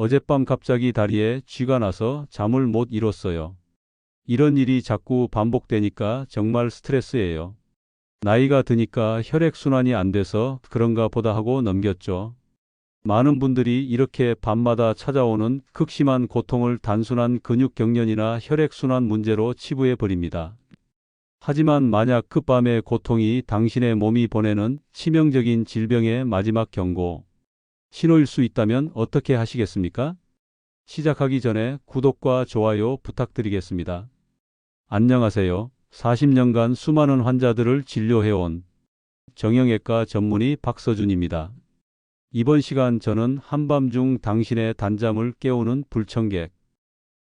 어젯밤 갑자기 다리에 쥐가 나서 잠을 못 이뤘어요. 이런 일이 자꾸 반복되니까 정말 스트레스예요. 나이가 드니까 혈액순환이 안 돼서 그런가 보다 하고 넘겼죠. 많은 분들이 이렇게 밤마다 찾아오는 극심한 고통을 단순한 근육 경련이나 혈액순환 문제로 치부해 버립니다. 하지만 만약 그 밤의 고통이 당신의 몸이 보내는 치명적인 질병의 마지막 경고, 신호일 수 있다면 어떻게 하시겠습니까? 시작하기 전에 구독과 좋아요 부탁드리겠습니다. 안녕하세요. 40년간 수많은 환자들을 진료해온 정형외과 전문의 박서준입니다. 이번 시간 저는 한밤중 당신의 단잠을 깨우는 불청객,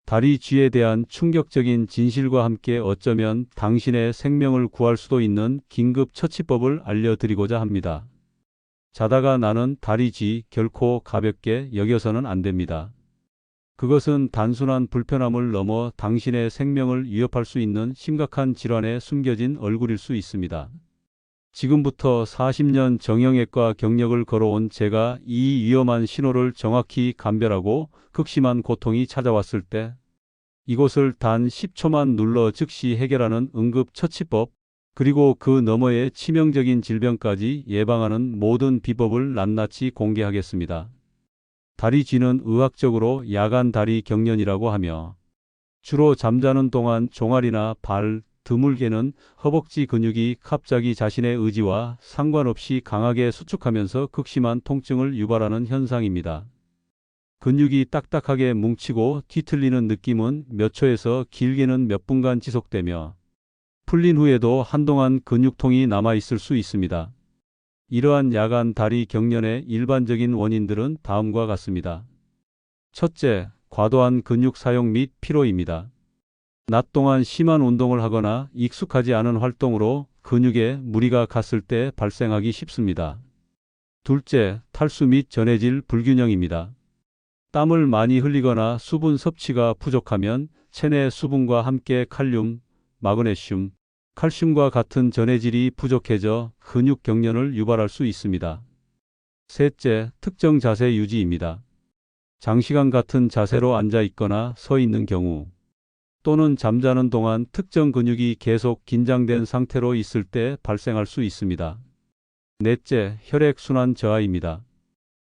다리 쥐에 대한 충격적인 진실과 함께 어쩌면 당신의 생명을 구할 수도 있는 긴급 처치법을 알려드리고자 합니다. 자다가 나는 다리 쥐 결코 가볍게 여겨서는 안 됩니다. 그것은 단순한 불편함을 넘어 당신의 생명을 위협할 수 있는 심각한 질환에 숨겨진 얼굴일 수 있습니다. 지금부터 40년 정형외과 경력을 걸어온 제가 이 위험한 신호를 정확히 감별하고 극심한 고통이 찾아왔을 때 이곳을 단 10초만 눌러 즉시 해결하는 응급처치법 그리고 그 너머의 치명적인 질병까지 예방하는 모든 비법을 낱낱이 공개하겠습니다. 다리 쥐는 의학적으로 야간 다리 경련이라고 하며 주로 잠자는 동안 종아리나 발, 드물게는 허벅지 근육이 갑자기 자신의 의지와 상관없이 강하게 수축하면서 극심한 통증을 유발하는 현상입니다. 근육이 딱딱하게 뭉치고 뒤틀리는 느낌은 몇 초에서 길게는 몇 분간 지속되며 풀린 후에도 한동안 근육통이 남아 있을 수 있습니다. 이러한 야간 다리 경련의 일반적인 원인들은 다음과 같습니다. 첫째, 과도한 근육 사용 및 피로입니다. 낮 동안 심한 운동을 하거나 익숙하지 않은 활동으로 근육에 무리가 갔을 때 발생하기 쉽습니다. 둘째, 탈수 및 전해질 불균형입니다. 땀을 많이 흘리거나 수분 섭취가 부족하면 체내 수분과 함께 칼륨, 마그네슘, 칼슘과 같은 전해질이 부족해져 근육 경련을 유발할 수 있습니다. 셋째, 특정 자세 유지입니다. 장시간 같은 자세로 앉아 있거나 서 있는 경우 또는 잠자는 동안 특정 근육이 계속 긴장된 상태로 있을 때 발생할 수 있습니다. 넷째, 혈액순환 저하입니다.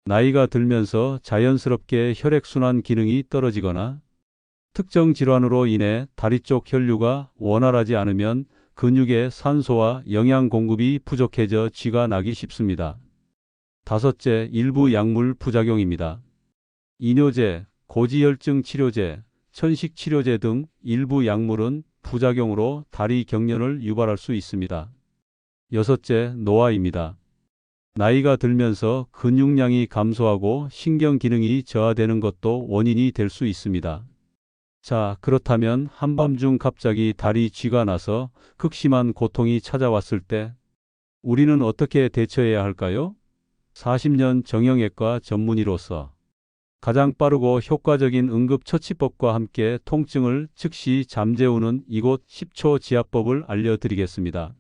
나이가 들면서 자연스럽게 혈액순환 기능이 떨어지거나 특정 질환으로 인해 다리 쪽 혈류가 원활하지 않으면 근육의 산소와 영양 공급이 부족해져 쥐가 나기 쉽습니다. 다섯째, 일부 약물 부작용입니다. 이뇨제, 고지혈증 치료제, 천식 치료제 등 일부 약물은 부작용으로 다리 경련을 유발할 수 있습니다. 여섯째, 노화입니다. 나이가 들면서 근육량이 감소하고 신경 기능이 저하되는 것도 원인이 될 수 있습니다. 자, 그렇다면 한밤중 갑자기 다리 쥐가 나서 극심한 고통이 찾아왔을 때 우리는 어떻게 대처해야 할까요? 40년 정형외과 전문의로서 가장 빠르고 효과적인 응급처치법과 함께 통증을 즉시 잠재우는 이곳 10초 지압법을 알려드리겠습니다.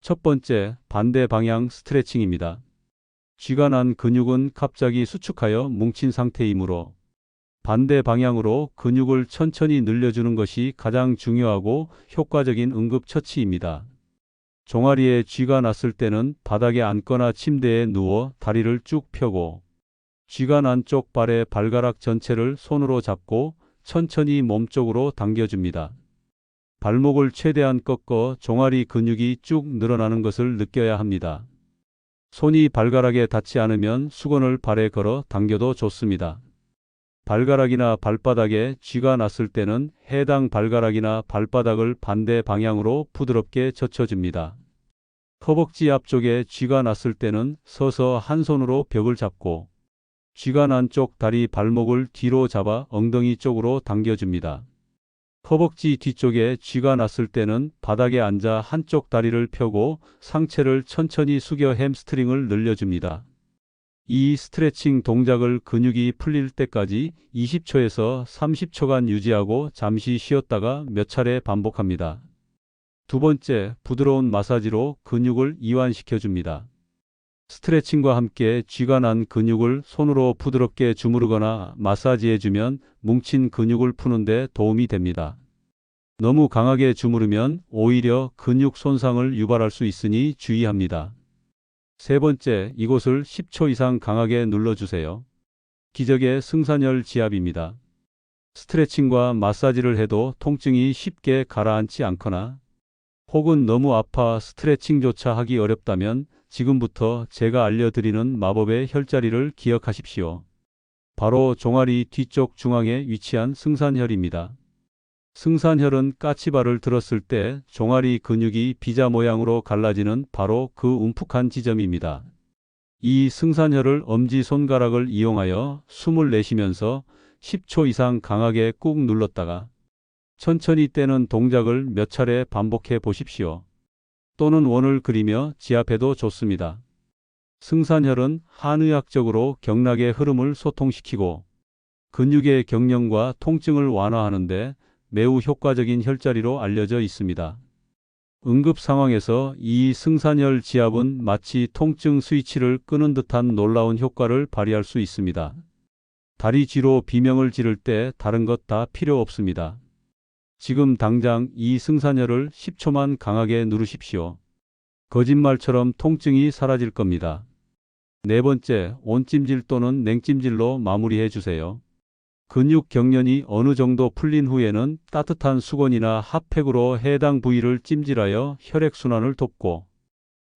첫 번째, 반대 방향 스트레칭입니다. 쥐가 난 근육은 갑자기 수축하여 뭉친 상태이므로 반대 방향으로 근육을 천천히 늘려주는 것이 가장 중요하고 효과적인 응급처치입니다. 종아리에 쥐가 났을 때는 바닥에 앉거나 침대에 누워 다리를 쭉 펴고 쥐가 난 쪽 발의 발가락 전체를 손으로 잡고 천천히 몸쪽으로 당겨줍니다. 발목을 최대한 꺾어 종아리 근육이 쭉 늘어나는 것을 느껴야 합니다. 손이 발가락에 닿지 않으면 수건을 발에 걸어 당겨도 좋습니다. 발가락이나 발바닥에 쥐가 났을 때는 해당 발가락이나 발바닥을 반대 방향으로 부드럽게 젖혀줍니다. 허벅지 앞쪽에 쥐가 났을 때는 서서 한 손으로 벽을 잡고 쥐가 난 쪽 다리 발목을 뒤로 잡아 엉덩이 쪽으로 당겨줍니다. 허벅지 뒤쪽에 쥐가 났을 때는 바닥에 앉아 한쪽 다리를 펴고 상체를 천천히 숙여 햄스트링을 늘려줍니다. 이 스트레칭 동작을 근육이 풀릴 때까지 20초에서 30초간 유지하고 잠시 쉬었다가 몇 차례 반복합니다. 두 번째, 부드러운 마사지로 근육을 이완시켜 줍니다. 스트레칭과 함께 쥐가 난 근육을 손으로 부드럽게 주무르거나 마사지해주면 뭉친 근육을 푸는데 도움이 됩니다. 너무 강하게 주무르면 오히려 근육 손상을 유발할 수 있으니 주의합니다. 세 번째, 이곳을 10초 이상 강하게 눌러주세요. 기적의 승산혈 지압입니다. 스트레칭과 마사지를 해도 통증이 쉽게 가라앉지 않거나 혹은 너무 아파 스트레칭조차 하기 어렵다면 지금부터 제가 알려드리는 마법의 혈자리를 기억하십시오. 바로 종아리 뒤쪽 중앙에 위치한 승산혈입니다. 승산혈은 까치발을 들었을 때 종아리 근육이 비자 모양으로 갈라지는 바로 그 움푹한 지점입니다. 이 승산혈을 엄지 손가락을 이용하여 숨을 내쉬면서 10초 이상 강하게 꾹 눌렀다가 천천히 떼는 동작을 몇 차례 반복해 보십시오. 또는 원을 그리며 지압해도 좋습니다. 승산혈은 한의학적으로 경락의 흐름을 소통시키고 근육의 경련과 통증을 완화하는데 매우 효과적인 혈자리로 알려져 있습니다. 응급 상황에서 이 승산혈 지압은 마치 통증 스위치를 끄는 듯한 놀라운 효과를 발휘할 수 있습니다. 다리 쥐로 비명을 지를 때 다른 것 다 필요 없습니다. 지금 당장 이 승산혈을 10초만 강하게 누르십시오. 거짓말처럼 통증이 사라질 겁니다. 네 번째, 온찜질 또는 냉찜질로 마무리해 주세요. 근육 경련이 어느 정도 풀린 후에는 따뜻한 수건이나 핫팩으로 해당 부위를 찜질하여 혈액순환을 돕고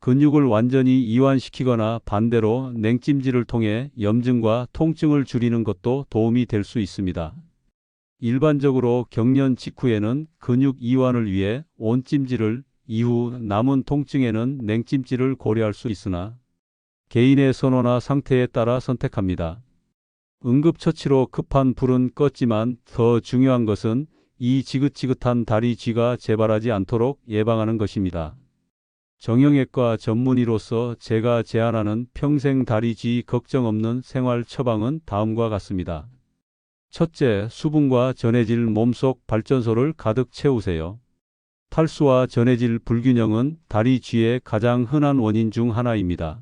근육을 완전히 이완시키거나 반대로 냉찜질을 통해 염증과 통증을 줄이는 것도 도움이 될 수 있습니다. 일반적으로 경련 직후에는 근육 이완을 위해 온찜질을 이후 남은 통증에는 냉찜질을 고려할 수 있으나 개인의 선호나 상태에 따라 선택합니다. 응급처치로 급한 불은 껐지만 더 중요한 것은 이 지긋지긋한 다리 쥐가 재발하지 않도록 예방하는 것입니다. 정형외과 전문의로서 제가 제안하는 평생 다리 쥐 걱정 없는 생활 처방은 다음과 같습니다. 첫째, 수분과 전해질 몸속 발전소를 가득 채우세요. 탈수와 전해질 불균형은 다리 쥐의 가장 흔한 원인 중 하나입니다.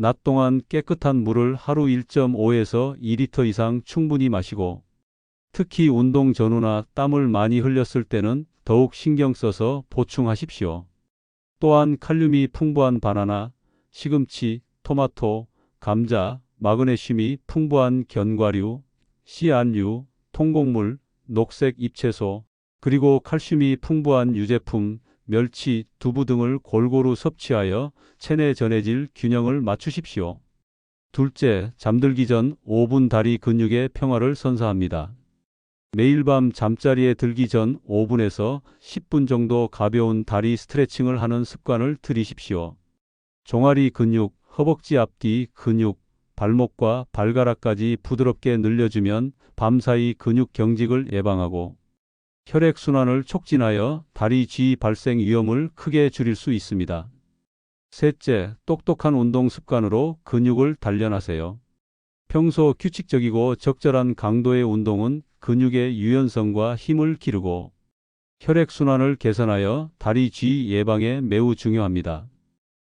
낮 동안 깨끗한 물을 하루 1.5에서 2리터 이상 충분히 마시고 특히 운동 전후나 땀을 많이 흘렸을 때는 더욱 신경 써서 보충하십시오. 또한 칼륨이 풍부한 바나나, 시금치, 토마토, 감자, 마그네슘이 풍부한 견과류, 씨안류, 통곡물, 녹색 잎채소, 그리고 칼슘이 풍부한 유제품, 멸치, 두부 등을 골고루 섭취하여 체내 전해질 균형을 맞추십시오. 둘째, 잠들기 전 5분 다리 근육의 평화를 선사합니다. 매일 밤 잠자리에 들기 전 5분에서 10분 정도 가벼운 다리 스트레칭을 하는 습관을 들이십시오. 종아리 근육, 허벅지 앞뒤 근육, 발목과 발가락까지 부드럽게 늘려주면 밤사이 근육 경직을 예방하고 혈액순환을 촉진하여 다리 쥐 발생 위험을 크게 줄일 수 있습니다. 셋째, 똑똑한 운동 습관으로 근육을 단련하세요. 평소 규칙적이고 적절한 강도의 운동은 근육의 유연성과 힘을 기르고 혈액순환을 개선하여 다리 쥐 예방에 매우 중요합니다.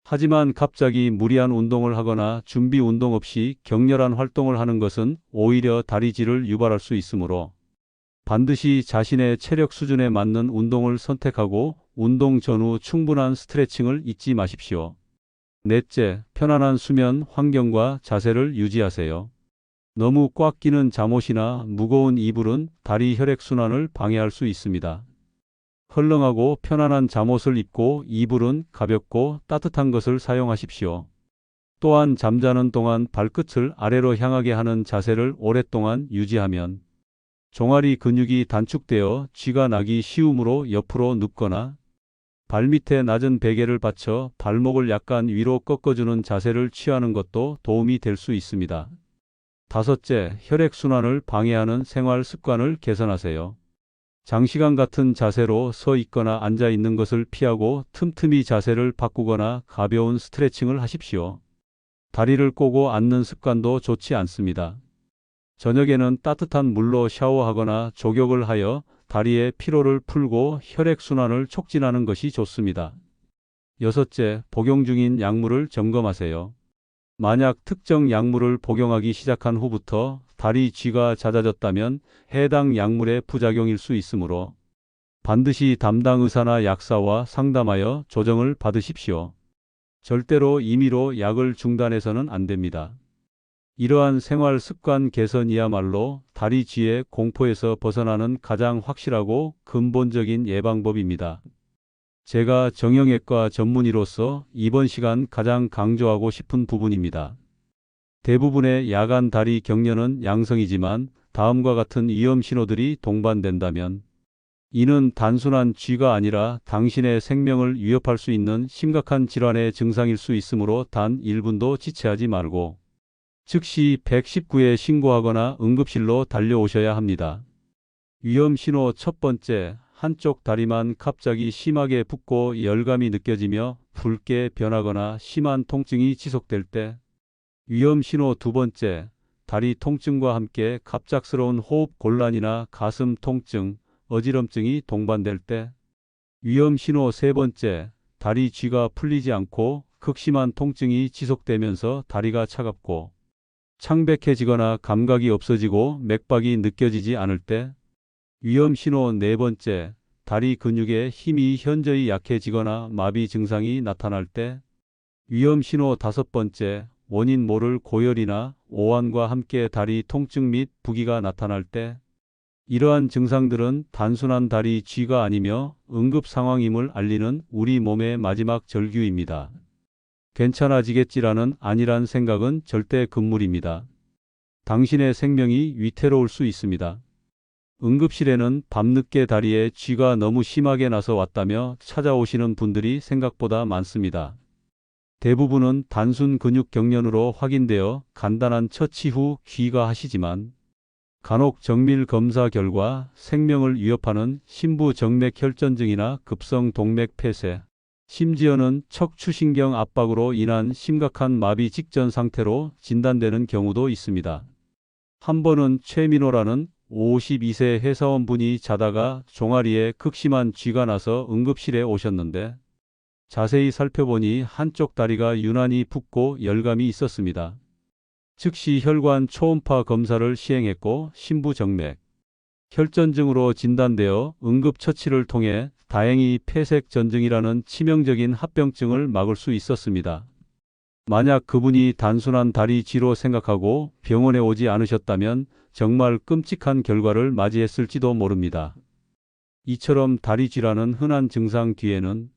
하지만 갑자기 무리한 운동을 하거나 준비 운동 없이 격렬한 활동을 하는 것은 오히려 다리쥐를 유발할 수 있으므로 반드시 자신의 체력 수준에 맞는 운동을 선택하고 운동 전후 충분한 스트레칭을 잊지 마십시오. 넷째, 편안한 수면 환경과 자세를 유지하세요. 너무 꽉 끼는 잠옷이나 무거운 이불은 다리 혈액순환을 방해할 수 있습니다. 헐렁하고 편안한 잠옷을 입고 이불은 가볍고 따뜻한 것을 사용하십시오. 또한 잠자는 동안 발끝을 아래로 향하게 하는 자세를 오랫동안 유지하면 종아리 근육이 단축되어 쥐가 나기 쉬우므로 옆으로 눕거나 발밑에 낮은 베개를 받쳐 발목을 약간 위로 꺾어주는 자세를 취하는 것도 도움이 될 수 있습니다. 다섯째, 혈액순환을 방해하는 생활 습관을 개선하세요. 장시간 같은 자세로 서 있거나 앉아 있는 것을 피하고 틈틈이 자세를 바꾸거나 가벼운 스트레칭을 하십시오. 다리를 꼬고 앉는 습관도 좋지 않습니다. 저녁에는 따뜻한 물로 샤워하거나 족욕을 하여 다리의 피로를 풀고 혈액순환을 촉진하는 것이 좋습니다. 여섯째, 복용 중인 약물을 점검하세요. 만약 특정 약물을 복용하기 시작한 후부터 다리 쥐가 잦아졌다면 해당 약물의 부작용일 수 있으므로 반드시 담당 의사나 약사와 상담하여 조정을 받으십시오. 절대로 임의로 약을 중단해서는 안 됩니다. 이러한 생활 습관 개선이야말로 다리 쥐의 공포에서 벗어나는 가장 확실하고 근본적인 예방법입니다. 제가 정형외과 전문의로서 이번 시간 가장 강조하고 싶은 부분입니다. 대부분의 야간 다리 경련은 양성이지만 다음과 같은 위험 신호들이 동반된다면 이는 단순한 쥐가 아니라 당신의 생명을 위협할 수 있는 심각한 질환의 증상일 수 있으므로 단 1분도 지체하지 말고 즉시 119에 신고하거나 응급실로 달려오셔야 합니다. 위험 신호 첫 번째, 한쪽 다리만 갑자기 심하게 붓고 열감이 느껴지며 붉게 변하거나 심한 통증이 지속될 때. 위험 신호 두 번째, 다리 통증과 함께 갑작스러운 호흡 곤란이나 가슴 통증, 어지럼증이 동반될 때. 위험 신호 세 번째, 다리 쥐가 풀리지 않고 극심한 통증이 지속되면서 다리가 차갑고 창백해지거나 감각이 없어지고 맥박이 느껴지지 않을 때. 위험 신호 네 번째, 다리 근육의 힘이 현저히 약해지거나 마비 증상이 나타날 때. 위험 신호 다섯 번째, 원인 모를 고열이나 오한과 함께 다리 통증 및 부기가 나타날 때. 이러한 증상들은 단순한 다리 쥐가 아니며 응급 상황임을 알리는 우리 몸의 마지막 절규입니다. 괜찮아지겠지라는 안일한 생각은 절대 금물입니다. 당신의 생명이 위태로울 수 있습니다. 응급실에는 밤늦게 다리에 쥐가 너무 심하게 나서 왔다며 찾아오시는 분들이 생각보다 많습니다. 대부분은 단순 근육 경련으로 확인되어 간단한 처치 후 귀가하시지만 간혹 정밀 검사 결과 생명을 위협하는 심부 정맥 혈전증이나 급성 동맥 폐쇄, 심지어는 척추신경 압박으로 인한 심각한 마비 직전 상태로 진단되는 경우도 있습니다. 한 번은 최민호라는 52세 회사원분이 자다가 종아리에 극심한 쥐가 나서 응급실에 오셨는데 자세히 살펴보니 한쪽 다리가 유난히 붓고 열감이 있었습니다. 즉시 혈관 초음파 검사를 시행했고 신부정맥, 혈전증으로 진단되어 응급처치를 통해 다행히 폐색 전증이라는 치명적인 합병증을 막을 수 있었습니다. 만약 그분이 단순한 다리 쥐로 생각하고 병원에 오지 않으셨다면 정말 끔찍한 결과를 맞이했을지도 모릅니다. 이처럼 다리 쥐라는 흔한 증상 뒤에는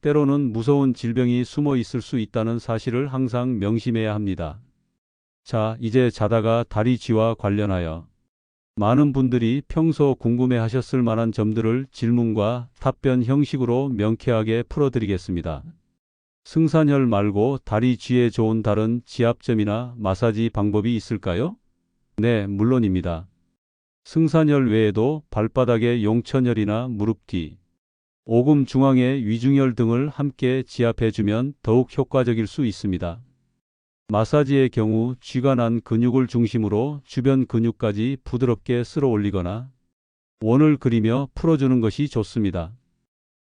때로는 무서운 질병이 숨어 있을 수 있다는 사실을 항상 명심해야 합니다. 자, 이제 자다가 다리 쥐와 관련하여 많은 분들이 평소 궁금해 하셨을 만한 점들을 질문과 답변 형식으로 명쾌하게 풀어드리겠습니다. 승산혈 말고 다리 쥐에 좋은 다른 지압점이나 마사지 방법이 있을까요? 네, 물론입니다. 승산혈 외에도 발바닥의 용천혈이나 무릎 뒤, 오금 중앙의 위중혈 등을 함께 지압해주면 더욱 효과적일 수 있습니다. 마사지의 경우 쥐가 난 근육을 중심으로 주변 근육까지 부드럽게 쓸어 올리거나 원을 그리며 풀어주는 것이 좋습니다.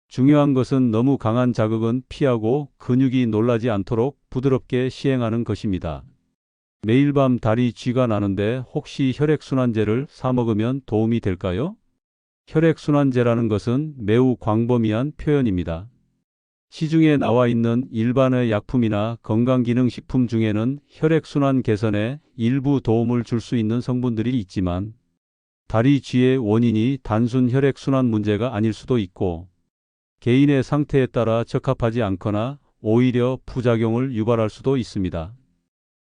중요한 것은 너무 강한 자극은 피하고 근육이 놀라지 않도록 부드럽게 시행하는 것입니다. 매일 밤 다리 쥐가 나는데 혹시 혈액순환제를 사 먹으면 도움이 될까요? 혈액순환제라는 것은 매우 광범위한 표현입니다. 시중에 나와 있는 일반의 약품이나 건강기능식품 중에는 혈액순환 개선에 일부 도움을 줄 수 있는 성분들이 있지만 다리 쥐의 원인이 단순 혈액순환 문제가 아닐 수도 있고 개인의 상태에 따라 적합하지 않거나 오히려 부작용을 유발할 수도 있습니다.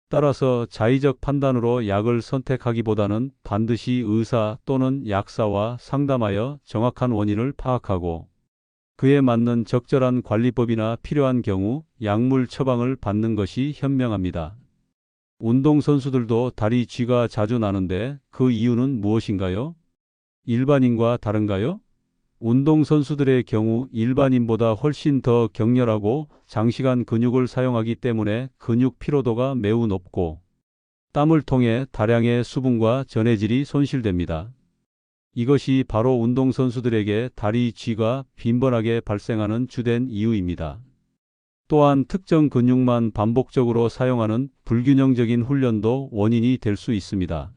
따라서 자의적 판단으로 약을 선택하기보다는 반드시 의사 또는 약사와 상담하여 정확한 원인을 파악하고 그에 맞는 적절한 관리법이나 필요한 경우 약물 처방을 받는 것이 현명합니다. 운동선수들도 다리 쥐가 자주 나는데 그 이유는 무엇인가요? 일반인과 다른가요? 운동선수들의 경우 일반인보다 훨씬 더 격렬하고 장시간 근육을 사용하기 때문에 근육 피로도가 매우 높고 땀을 통해 다량의 수분과 전해질이 손실됩니다. 이것이 바로 운동선수들에게 다리 쥐가 빈번하게 발생하는 주된 이유입니다. 또한 특정 근육만 반복적으로 사용하는 불균형적인 훈련도 원인이 될 수 있습니다.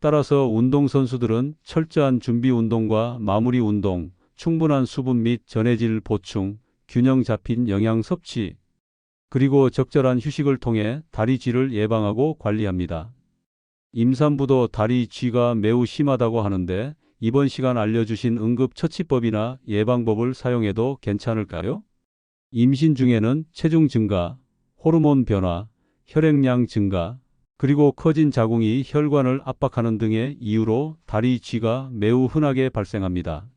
따라서 운동선수들은 철저한 준비 운동과 마무리 운동, 충분한 수분 및 전해질 보충, 균형 잡힌 영양 섭취, 그리고 적절한 휴식을 통해 다리 쥐를 예방하고 관리합니다. 임산부도 다리 쥐가 매우 심하다고 하는데 이번 시간 알려주신 응급처치법이나 예방법을 사용해도 괜찮을까요? 임신 중에는 체중 증가, 호르몬 변화, 혈액량 증가, 그리고 커진 자궁이 혈관을 압박하는 등의 이유로 다리 쥐가 매우 흔하게 발생합니다.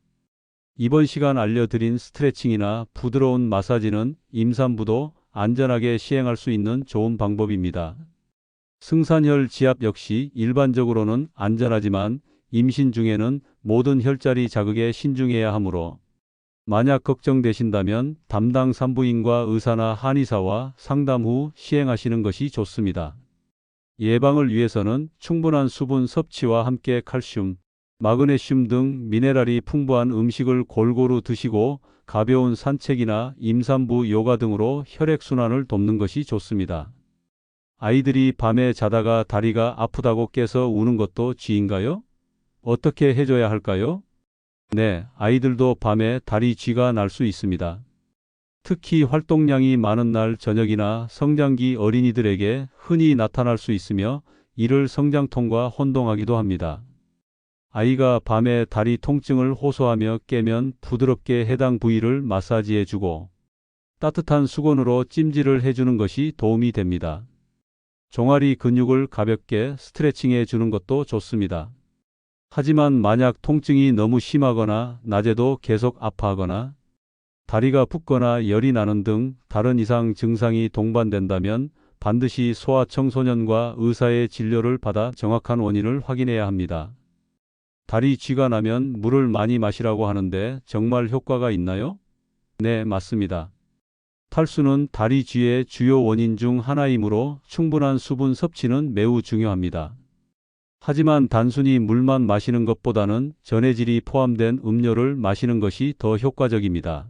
이번 시간 알려드린 스트레칭이나 부드러운 마사지는 임산부도 안전하게 시행할 수 있는 좋은 방법입니다. 승산혈 지압 역시 일반적으로는 안전하지만 임신 중에는 모든 혈자리 자극에 신중해야 하므로 만약 걱정되신다면 담당 산부인과 의사나 한의사와 상담 후 시행하시는 것이 좋습니다. 예방을 위해서는 충분한 수분 섭취와 함께 칼슘, 마그네슘 등 미네랄이 풍부한 음식을 골고루 드시고 가벼운 산책이나 임산부 요가 등으로 혈액순환을 돕는 것이 좋습니다. 아이들이 밤에 자다가 다리가 아프다고 깨서 우는 것도 쥐인가요? 어떻게 해줘야 할까요? 네, 아이들도 밤에 다리 쥐가 날 수 있습니다. 특히 활동량이 많은 날 저녁이나 성장기 어린이들에게 흔히 나타날 수 있으며 이를 성장통과 혼동하기도 합니다. 아이가 밤에 다리 통증을 호소하며 깨면 부드럽게 해당 부위를 마사지해 주고 따뜻한 수건으로 찜질을 해주는 것이 도움이 됩니다. 종아리 근육을 가볍게 스트레칭해 주는 것도 좋습니다. 하지만 만약 통증이 너무 심하거나 낮에도 계속 아파하거나 다리가 붓거나 열이 나는 등 다른 이상 증상이 동반된다면 반드시 소아청소년과 의사의 진료를 받아 정확한 원인을 확인해야 합니다. 다리 쥐가 나면 물을 많이 마시라고 하는데 정말 효과가 있나요? 네, 맞습니다. 탈수는 다리 쥐의 주요 원인 중 하나이므로 충분한 수분 섭취는 매우 중요합니다. 하지만 단순히 물만 마시는 것보다는 전해질이 포함된 음료를 마시는 것이 더 효과적입니다.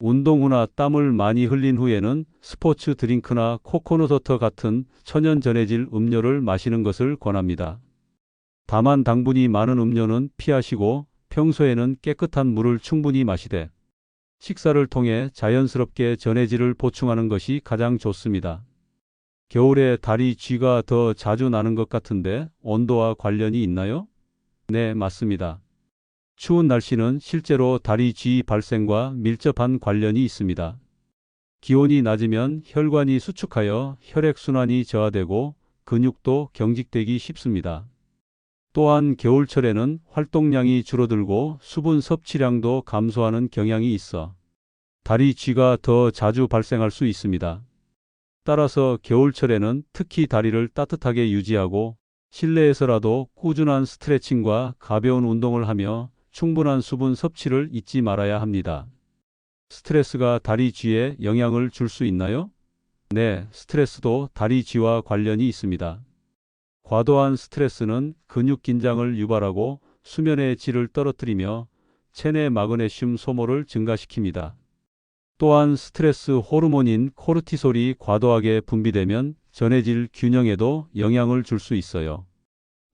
운동 후나 땀을 많이 흘린 후에는 스포츠 드링크나 코코넛 워터 같은 천연 전해질 음료를 마시는 것을 권합니다. 다만 당분이 많은 음료는 피하시고 평소에는 깨끗한 물을 충분히 마시되 식사를 통해 자연스럽게 전해질을 보충하는 것이 가장 좋습니다. 겨울에 다리 쥐가 더 자주 나는 것 같은데 온도와 관련이 있나요? 네, 맞습니다. 추운 날씨는 실제로 다리 쥐 발생과 밀접한 관련이 있습니다. 기온이 낮으면 혈관이 수축하여 혈액순환이 저하되고 근육도 경직되기 쉽습니다. 또한 겨울철에는 활동량이 줄어들고 수분 섭취량도 감소하는 경향이 있어 다리 쥐가 더 자주 발생할 수 있습니다. 따라서 겨울철에는 특히 다리를 따뜻하게 유지하고 실내에서라도 꾸준한 스트레칭과 가벼운 운동을 하며 충분한 수분 섭취를 잊지 말아야 합니다. 스트레스가 다리 쥐에 영향을 줄 수 있나요? 네, 스트레스도 다리 쥐와 관련이 있습니다. 과도한 스트레스는 근육 긴장을 유발하고 수면의 질을 떨어뜨리며 체내 마그네슘 소모를 증가시킵니다. 또한 스트레스 호르몬인 코르티솔이 과도하게 분비되면 전해질 균형에도 영향을 줄 수 있어요.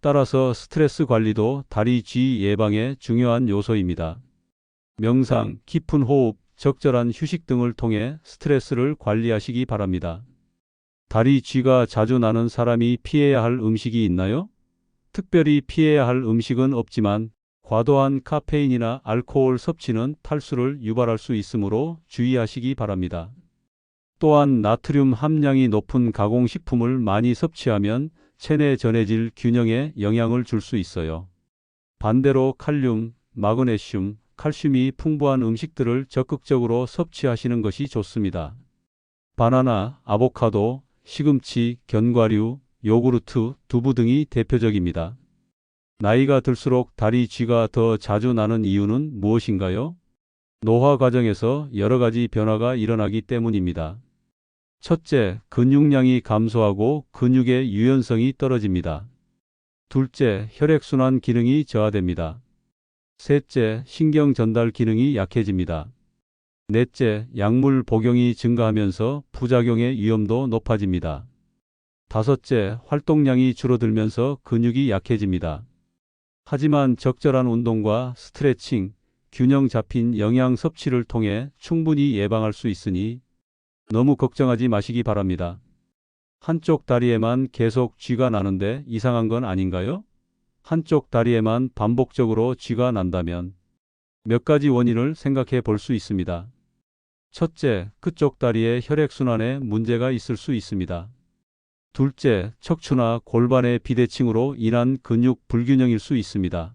따라서 스트레스 관리도 다리 쥐 예방의 중요한 요소입니다. 명상, 깊은 호흡, 적절한 휴식 등을 통해 스트레스를 관리하시기 바랍니다. 다리 쥐가 자주 나는 사람이 피해야 할 음식이 있나요? 특별히 피해야 할 음식은 없지만 과도한 카페인이나 알코올 섭취는 탈수를 유발할 수 있으므로 주의하시기 바랍니다. 또한 나트륨 함량이 높은 가공식품을 많이 섭취하면 체내 전해질 균형에 영향을 줄 수 있어요. 반대로 칼륨, 마그네슘, 칼슘이 풍부한 음식들을 적극적으로 섭취하시는 것이 좋습니다. 바나나, 아보카도, 시금치, 견과류, 요구르트, 두부 등이 대표적입니다. 나이가 들수록 다리 쥐가 더 자주 나는 이유는 무엇인가요? 노화 과정에서 여러 가지 변화가 일어나기 때문입니다. 첫째, 근육량이 감소하고 근육의 유연성이 떨어집니다. 둘째, 혈액순환 기능이 저하됩니다. 셋째, 신경 전달 기능이 약해집니다. 넷째, 약물 복용이 증가하면서 부작용의 위험도 높아집니다. 다섯째, 활동량이 줄어들면서 근육이 약해집니다. 하지만 적절한 운동과 스트레칭, 균형 잡힌 영양 섭취를 통해 충분히 예방할 수 있으니 너무 걱정하지 마시기 바랍니다. 한쪽 다리에만 계속 쥐가 나는데 이상한 건 아닌가요? 한쪽 다리에만 반복적으로 쥐가 난다면 몇 가지 원인을 생각해 볼 수 있습니다. 첫째, 그쪽 다리의 혈액순환에 문제가 있을 수 있습니다. 둘째, 척추나 골반의 비대칭으로 인한 근육 불균형일 수 있습니다.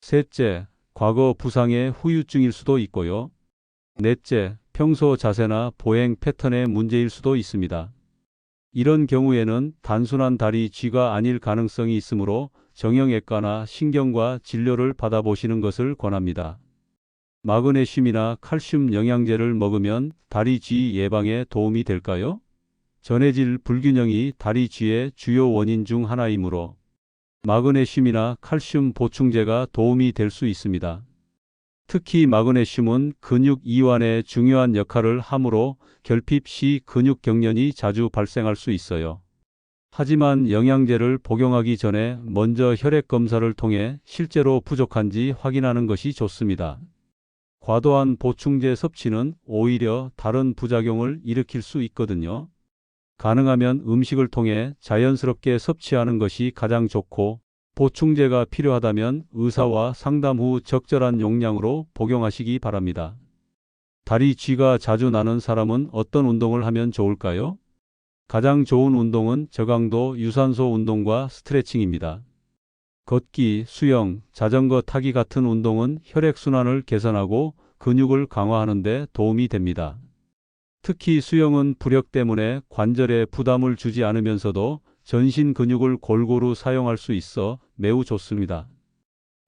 셋째, 과거 부상의 후유증일 수도 있고요. 넷째, 평소 자세나 보행 패턴의 문제일 수도 있습니다. 이런 경우에는 단순한 다리 쥐가 아닐 가능성이 있으므로 정형외과나 신경과 진료를 받아보시는 것을 권합니다. 마그네슘이나 칼슘 영양제를 먹으면 다리 쥐 예방에 도움이 될까요? 전해질 불균형이 다리 쥐의 주요 원인 중 하나이므로 마그네슘이나 칼슘 보충제가 도움이 될 수 있습니다. 특히 마그네슘은 근육 이완에 중요한 역할을 하므로 결핍 시 근육 경련이 자주 발생할 수 있어요. 하지만 영양제를 복용하기 전에 먼저 혈액 검사를 통해 실제로 부족한지 확인하는 것이 좋습니다. 과도한 보충제 섭취는 오히려 다른 부작용을 일으킬 수 있거든요. 가능하면 음식을 통해 자연스럽게 섭취하는 것이 가장 좋고 보충제가 필요하다면 의사와 상담 후 적절한 용량으로 복용하시기 바랍니다. 다리 쥐가 자주 나는 사람은 어떤 운동을 하면 좋을까요? 가장 좋은 운동은 저강도 유산소 운동과 스트레칭입니다. 걷기, 수영, 자전거 타기 같은 운동은 혈액순환을 개선하고 근육을 강화하는 데 도움이 됩니다. 특히 수영은 부력 때문에 관절에 부담을 주지 않으면서도 전신 근육을 골고루 사용할 수 있어 매우 좋습니다.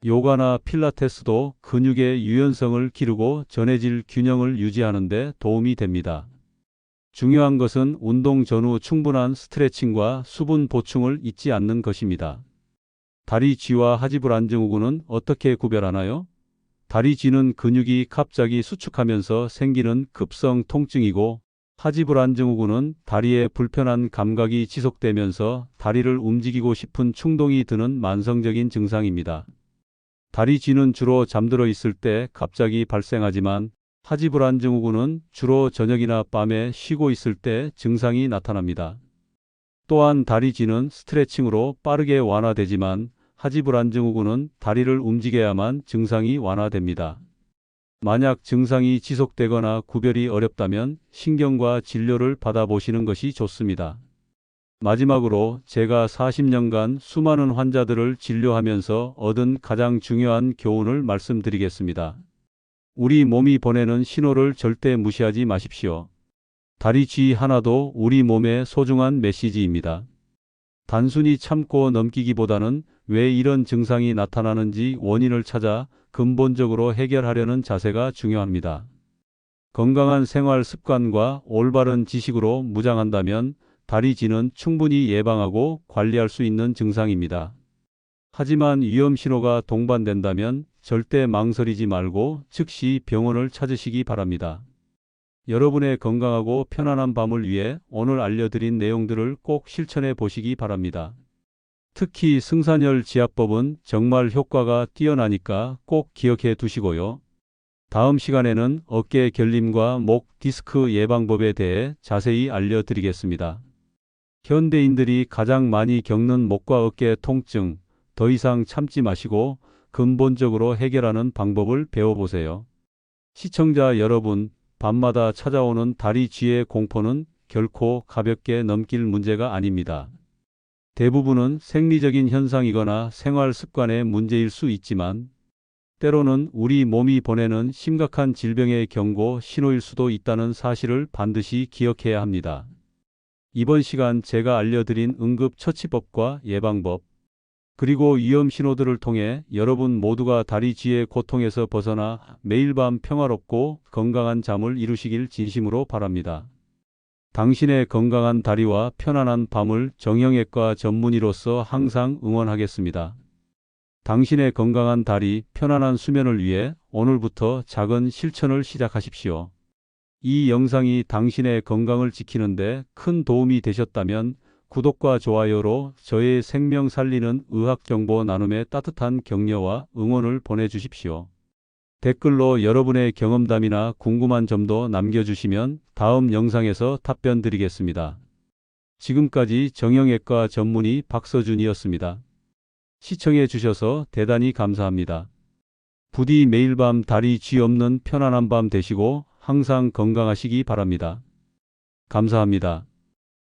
요가나 필라테스도 근육의 유연성을 기르고 전해질 균형을 유지하는 데 도움이 됩니다. 중요한 것은 운동 전후 충분한 스트레칭과 수분 보충을 잊지 않는 것입니다. 다리 쥐와 하지불안증후군은 어떻게 구별하나요? 다리 쥐는 근육이 갑자기 수축하면서 생기는 급성 통증이고 하지불안증후군은 다리에 불편한 감각이 지속되면서 다리를 움직이고 싶은 충동이 드는 만성적인 증상입니다. 다리 쥐는 주로 잠들어 있을 때 갑자기 발생하지만 하지불안증후군은 주로 저녁이나 밤에 쉬고 있을 때 증상이 나타납니다. 또한 다리 쥐는 스트레칭으로 빠르게 완화되지만 하지불안 증후군은 다리를 움직여야만 증상이 완화됩니다. 만약 증상이 지속되거나 구별이 어렵다면 신경과 진료를 받아보시는 것이 좋습니다. 마지막으로 제가 40년간 수많은 환자들을 진료하면서 얻은 가장 중요한 교훈을 말씀드리겠습니다. 우리 몸이 보내는 신호를 절대 무시하지 마십시오. 다리 쥐 하나도 우리 몸의 소중한 메시지입니다. 단순히 참고 넘기기보다는 왜 이런 증상이 나타나는지 원인을 찾아 근본적으로 해결하려는 자세가 중요합니다. 건강한 생활 습관과 올바른 지식으로 무장한다면 다리 쥐는 충분히 예방하고 관리할 수 있는 증상입니다. 하지만 위험 신호가 동반된다면 절대 망설이지 말고 즉시 병원을 찾으시기 바랍니다. 여러분의 건강하고 편안한 밤을 위해 오늘 알려드린 내용들을 꼭 실천해 보시기 바랍니다. 특히 승산혈 지압법은 정말 효과가 뛰어나니까 꼭 기억해 두시고요. 다음 시간에는 어깨 결림과 목 디스크 예방법에 대해 자세히 알려드리겠습니다. 현대인들이 가장 많이 겪는 목과 어깨 통증, 더 이상 참지 마시고 근본적으로 해결하는 방법을 배워보세요. 시청자 여러분, 밤마다 찾아오는 다리 쥐의 공포는 결코 가볍게 넘길 문제가 아닙니다. 대부분은 생리적인 현상이거나 생활 습관의 문제일 수 있지만 때로는 우리 몸이 보내는 심각한 질병의 경고 신호일 수도 있다는 사실을 반드시 기억해야 합니다. 이번 시간 제가 알려드린 응급처치법과 예방법, 그리고 위험 신호들을 통해 여러분 모두가 다리 쥐의 고통에서 벗어나 매일 밤 평화롭고 건강한 잠을 이루시길 진심으로 바랍니다. 당신의 건강한 다리와 편안한 밤을 정형외과 전문의로서 항상 응원하겠습니다. 당신의 건강한 다리, 편안한 수면을 위해 오늘부터 작은 실천을 시작하십시오. 이 영상이 당신의 건강을 지키는데 큰 도움이 되셨다면 구독과 좋아요로 저의 생명 살리는 의학 정보 나눔에 따뜻한 격려와 응원을 보내주십시오. 댓글로 여러분의 경험담이나 궁금한 점도 남겨주시면 다음 영상에서 답변 드리겠습니다. 지금까지 정형외과 전문의 박서준이었습니다. 시청해 주셔서 대단히 감사합니다. 부디 매일 밤 다리 쥐 없는 편안한 밤 되시고 항상 건강하시기 바랍니다. 감사합니다.